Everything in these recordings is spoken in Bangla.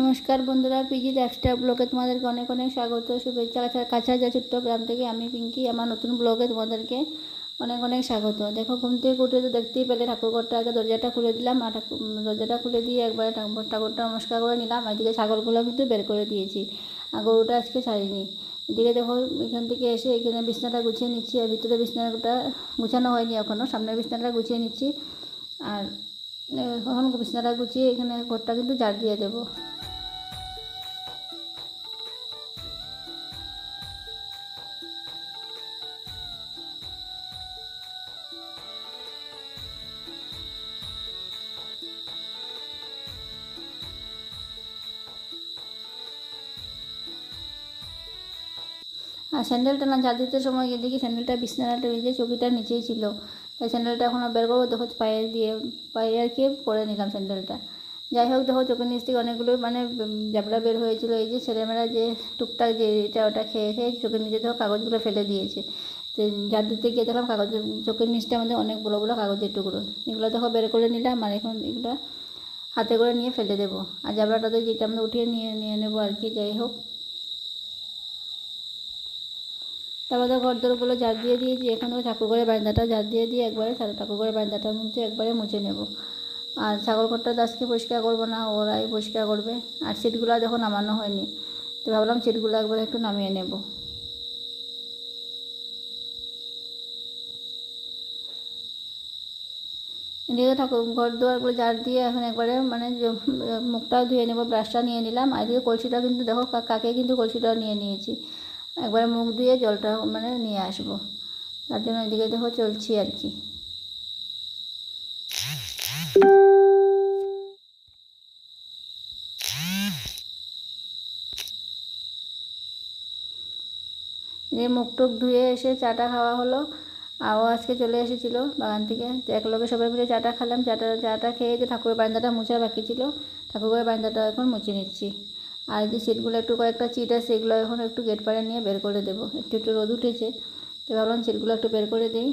নমস্কার বন্ধুরা পিজি লাইফস্টাইল ব্লগে তোমাদেরকে অনেক অনেক স্বাগত, শুভেচ্ছা, কাছা যা ছোট্ট গ্রাম থেকে আমি পিঙ্কি, আমার নতুন ব্লগে তোমাদেরকে অনেক অনেক স্বাগত। দেখো, ঘুম থেকে উঠে তো দেখতেই পেলে, ঠাকুরঘরটা আগে দরজাটা খুলে দিলাম, আর দরজাটা খুলে দিয়ে একবারে ঠাকুর ঠাকুরটা নমস্কার করে নিলাম, এদিকে ছাগলগুলো কিন্তু বের করে দিয়েছি, আর গরুটা আজকে ছাড়িনি এদিকে দেখো, এখান থেকে এসে এখানে বিছনাটা গুছিয়ে নিচ্ছি, আর ভিতরে বিছনাটা গুছানো হয়নি এখনও সামনের বিছনাটা গুছিয়ে নিচ্ছি, আর এখন বিছনাটা গুছিয়ে এখানে ঘরটা কিন্তু ঝাড় দিয়ে দেবো। আর স্যান্ডেলটা না ঝাড় দিতে সময় গিয়ে দেখি স্যান্ডেলটা বিছানাটা যে চৌকিটার নিচেই ছিল। তাই স্যান্ডেলটা এখন বের করব, দেখো পায়ে দিয়ে পায়ে আর কি পরে নিলাম স্যান্ডেলটা যাই হোক, দেখো চোখের নিচ থেকে অনেকগুলো মানে জাবড়া বের হয়েছিল। এই যে ছেলেমেয়েরা যে টুকটাক যে এটা ওটা খেয়ে খেয়ে চোখের নিচে দেখো কাগজগুলো ফেলে দিয়েছে। তো ঝাড় দিতে গিয়ে দেখলাম কাগজ, চোখের নিচটা আমাদের অনেক বড়ো বড়ো কাগজের টুকরো। এগুলো দেখো বের করে নিলাম, আর এখন এগুলো হাতে করে নিয়ে ফেলে দেবো। আর জাবড়াটা তো যেটা আমরা উঠিয়ে নিয়ে নিয়ে নেব আর কি, যাই হোক। তারপর তো ঘর দরগুলো ঝাড় দিয়ে দিয়েছি, এখন ওই ঠাকুর ঘরের বারান্দাটা ঝাড় দিয়ে দিয়ে একবারে ঠাকুর ঘরের বারান্দাটার মধ্যে একবারে মুছে নেব। আর ছাগল ঘরটা তো আজকে পরিষ্কার করব না, ওরাই পরিষ্কার করবে। আর সিটগুলো দেখো নামানো হয়নি, তো ভাবলাম সিটগুলো একবার একটু নামিয়ে নেব। এদিকে ঠাকুর ঘর দুয়ারগুলো ঝাড় দিয়ে এখন একবারে মানে মুখটাও ধুয়ে নেব, ব্রাশটা নিয়ে নিলাম। আর এদিকে কলসিটা কিন্তু দেখো কাকে কিন্তু কলসিটাও নিয়ে নিয়েছি। একবারে মুখ ধুয়ে জলটা মানে নিয়ে আসব। তার জন্য এদিকে দেখো চলছি আর কি। দিয়ে মুখ টুক ধুয়ে এসে চাটা খাওয়া হলো। আর ও আজকে চলে এসেছিল বাগান থেকে। তো একলগে সবাই মিলে চাটা খেলাম। চাটা চাটা খেয়ে যে ঠাকুরের বারান্দাটা মোছা বাকি ছিল। ঠাকুরের বারান্দাটা এখন মুছে নিচ্ছি। আর যে সিটগুলো একটু কয়েকটা চিট আছে সেগুলো এখন একটু গেট পাড়ে নিয়ে বের করে দেবো। একটু একটু রোদ উঠেছে তো ভাবলাম সিটগুলো একটু বের করে দিই।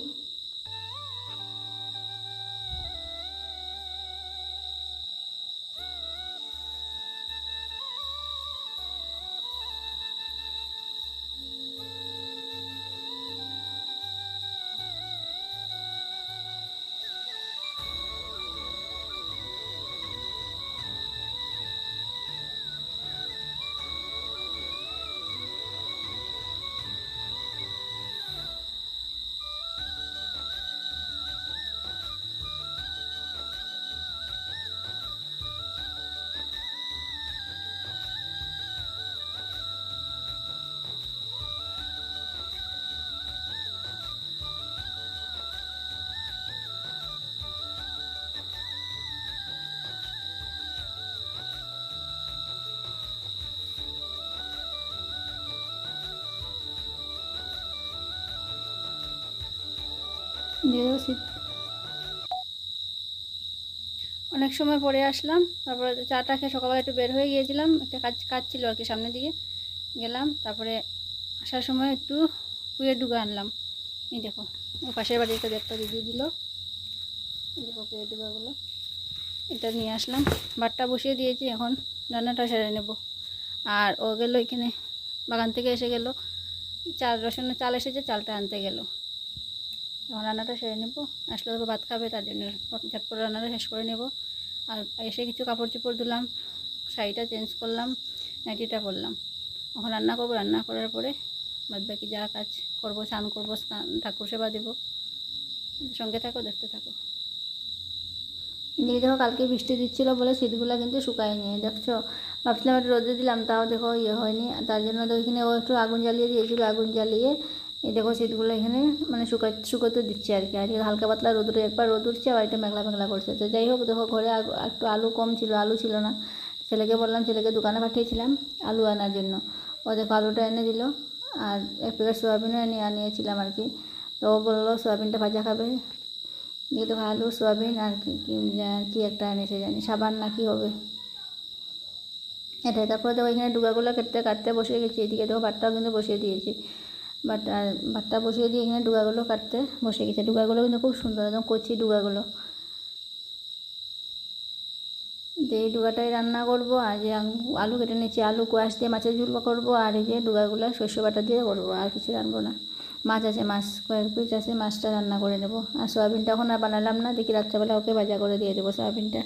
দিয়ে অনেক সময় পরে আসলাম, তারপরে চাটা খেয়ে সকালবেলা একটু বের হয়ে গিয়েছিলাম, একটা কাজ কাজ ছিল আর কি সামনের দিকে। গেলাম, তারপরে আসার সময় একটু পুয়ের ডুগা আনলাম। এই দেখো, ও পাশের বাড়িতে একটা দিদি দিল। এই দেখো পুয়ের ডুগাগুলো এটা নিয়ে আসলাম। বাটটা বসিয়ে দিয়েছি, এখন রান্নাটা সেরে নেব। আর ও গেল এখানে, বাগান থেকে এসে গেল। চাল, রসুনের চাল এসেছে, চালটা আনতে গেল। এখন রান্নাটা সেরে নেব, আসলে তো ভাত খাবে, তার জন্য ঝটপট রান্নাটা শেষ করে নেব। আর এসে কিছু কাপড় চোপড় ধুলাম, শাড়িটা চেঞ্জ করলাম, নাইটিটা পরলাম। এখন রান্না করব, রান্না করার পরে বাদ বাকি যা কাজ করব, স্নান করব, স্নান, ঠাকুর সেবা দেবো। সঙ্গে থাকো, দেখতে থাকো। দেখো, কালকে বৃষ্টি দিচ্ছিল বলে সিটগুলো কিন্তু শুকায়নি, দেখছ? ভাবছিলাম একটু রোদে দিলাম, তাও দেখো ইয়ে হয়নি, তার জন্য তো ওইখানে ও একটু আগুন জ্বালিয়ে দিয়েছিল, আগুন জ্বালিয়ে এই দেখো শীতগুলো এখানে মানে শুকা শুকোতে দিচ্ছে আর কি। আর হালকা পাতলা রোদ একবার রোদ উঠছে, আবার এটা মেঘলা মেঘলা করছে। তো যাই হোক, দেখো ঘরে একটু আলু কম ছিল, আলু ছিল না। ছেলেকে বললাম, ছেলেকে দোকানে পাঠিয়েছিলাম আলু আনার জন্য। ও দেখো আলুটা এনে দিল, আর এক প্যাকেট সোয়াবিনও এনে আনিয়েছিলাম আর কি। তো ও বলল, সোয়াবিনটা ভাজা খাবে। দিয়ে দেখো আলু, সোয়াবিন আর কি কি একটা এনেছে জানি, সাবান না কি হবে। এটাই, তারপরে দেখো এখানে ডুগাগুলো কাটতে কাটতে বসে গেছি এদিকে দেখো ভাতটাও কিন্তু বসিয়ে দিয়েছি। বাট ভাতটা বসিয়ে দিয়ে এখানে ডুগাগুলো কাটতে। বসে গেছে। ডুগাগুলো কিন্তু খুব সুন্দর একদম কচি ডুগাগুলো। তো এই ডুগাটাই রান্না করব। আর যে আলু কেটে নিচ্ছি আলু, কোয়াশ দিয়ে মাছের ঝুল করব। আর এই যে ডুগাগুলো শস্য বাটা দিয়ে করব। আর কিছু রানবো না। মাছ আছে, মাছ, কয়েক পিস আছে। মাছটা রান্না করে নেব। আর সয়াবিনটা এখন আর বানালাম না। দেখি রাত্রেবেলা ওকে ভাজা করে দিয়ে দেবো সয়াবিনটা।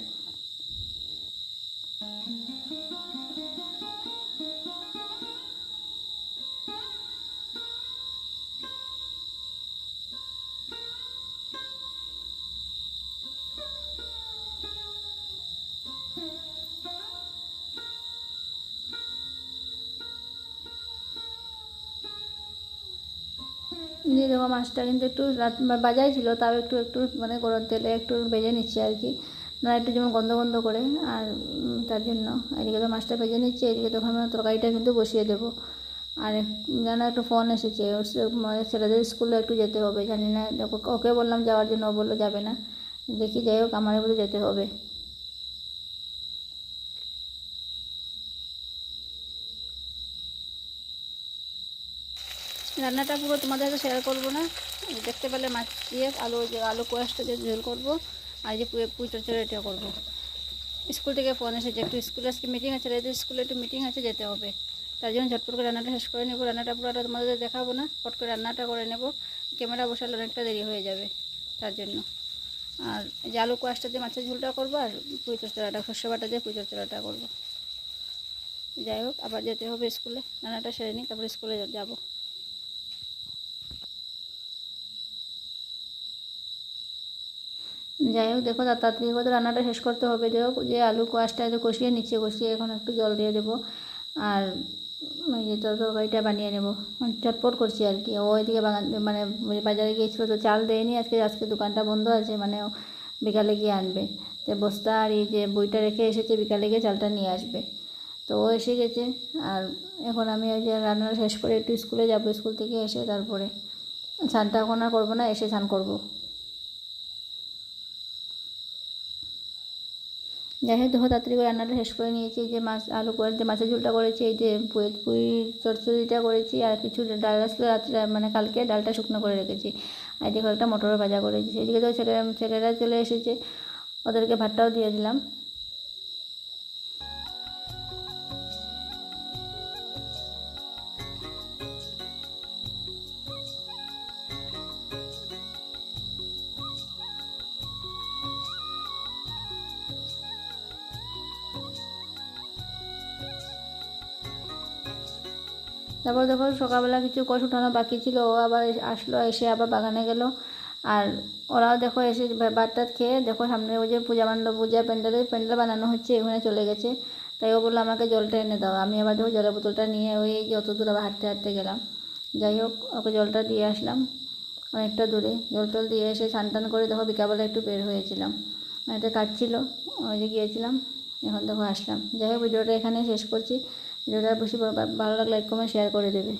দেখো মাছটা কিন্তু একটু বাজাই ছিল, তাও একটু একটু মানে গরম তেলে একটু ভেজে নিচ্ছি আর কি। না একটু যেমন গন্ধ গন্ধ করে, আর তার জন্য এদিকে তো মাছটা ভেজে নিচ্ছি, এদিকে তখন আমি তরকারিটা কিন্তু বসিয়ে দেবো। আর যেন একটা ফোন এসেছে, ওর মানে ছেলেদের স্কুলে একটু যেতে হবে, জানি না, ওকে বললাম যাওয়ার জন্য, ও বলল যাবে না। দেখি যাই হোক আমার বলে যেতে হবে। রান্নাটা পুরো তোমাদের সাথে শেয়ার করব না। দেখতে পেলে মাছ দিয়ে আলু, যে আলু কোয়াশটা দিয়ে ঝোল করব, আর যে পুয়ে পুঁই চচ্চড়িটা করব। স্কুল থেকে ফোন এসেছে, একটু স্কুলে আজকে মিটিং আছে রেদের স্কুলে একটু মিটিং আছে, যেতে হবে। তার জন্য ঝটপট করে রান্নাটা শেষ করে নেব। রান্নাটা পুরোটা তোমাদের দেখাবো না, ফট করে রান্নাটা করে নেব। ক্যামেরা বসালে অনেকটা দেরি হয়ে যাবে তার জন্য। আর যে আলু কোয়াশটা দিয়ে মাছের ঝোলটা করব, আর পুঁই চচ্চড়াটা শস্য বাটা দিয়ে পুঁই চচ্চড়াটা করব। যাই হোক, আবার যেতে হবে স্কুলে। রান্নাটা সেরে নিই, তারপরে স্কুলে যাব। যাই হোক, দেখো তাড়াতাড়ি করে রান্নাটা শেষ করতে হবে। দেখো যে আলু কোয়াশটা কষিয়ে নিচ্ছে কষিয়ে এখন একটু জল দিয়ে দেবো। আর ওই যে তর- তরকারিটা বানিয়ে নেব। মানে চটপট করছি আর কি। ও এদিকে বাগান মানে বাজারে গিয়েছিল তো চাল দেয়নি। আজকে আজকে দোকানটা বন্ধ আছে মানে বিকালে গিয়ে আনবে। তো বস্তা আর এই যে বইটা রেখে এসেছে, বিকালে গিয়ে চালটা নিয়ে আসবে। তো ও এসে গেছে। আর এখন আমি ওই যে রান্না শেষ করে একটু স্কুলে যাব, স্কুল থেকে এসে তারপরে স্নানটা এখন আর করব না, এসে স্নান করব। যাই হোক, দেখো তাড়াতাড়ি করে রান্নাটা শেষ করে নিয়েছি। যে মাছ, আলু করে যে মাছের ঝোলটা করেছি, এই যে পুঁই চটচড়িটা করেছি, আর কিছু ডাল আসলে রাত্রে মানে কালকে ডালটা শুকনো করে রেখেছি। আর দেখো একটা মটরের ভাজা করেছি। সেদিকে তো ছেলেরা ছেলেরা চলে এসেছে। ওদেরকে ভাতটাও দিয়ে দিলাম। তারপর দেখো সকালবেলা কিছু কষ উঠানো বাকি ছিল, ও আবার আসলো, এসে আবার বাগানে গেল। আর ওরাও দেখো এসে ভা- ভাত টাত খেয়ে দেখো সামনে ওই যে পূজা মণ্ডপ, পূজা প্যান্ডেলে, প্যান্ডেল বানানো হচ্ছে, ওখানে চলে গেছে। তাই ও বলল, আমাকে জলটা এনে দাও। আমি আবার দেখো জলের বোতলটা নিয়ে ওই যে অত দূর আবার হাঁটতে হাঁটতে গেলাম। যাই হোক, ওকে জলটা দিয়ে আসলাম অনেকটা দূরে। জল টল দিয়ে এসে স্নান টান করে দেখো বিকালবেলা একটু বের হয়েছিলাম। এটা কাটছিল ওই যে গিয়েছিলাম, এখন দেখো আসলাম। যাই হোক, ভিডিওটা এখানে শেষ করছি। ভিডিওটা বেশি ভালো লাগলে লাইক কমেন্ট শেয়ার করে দেবে।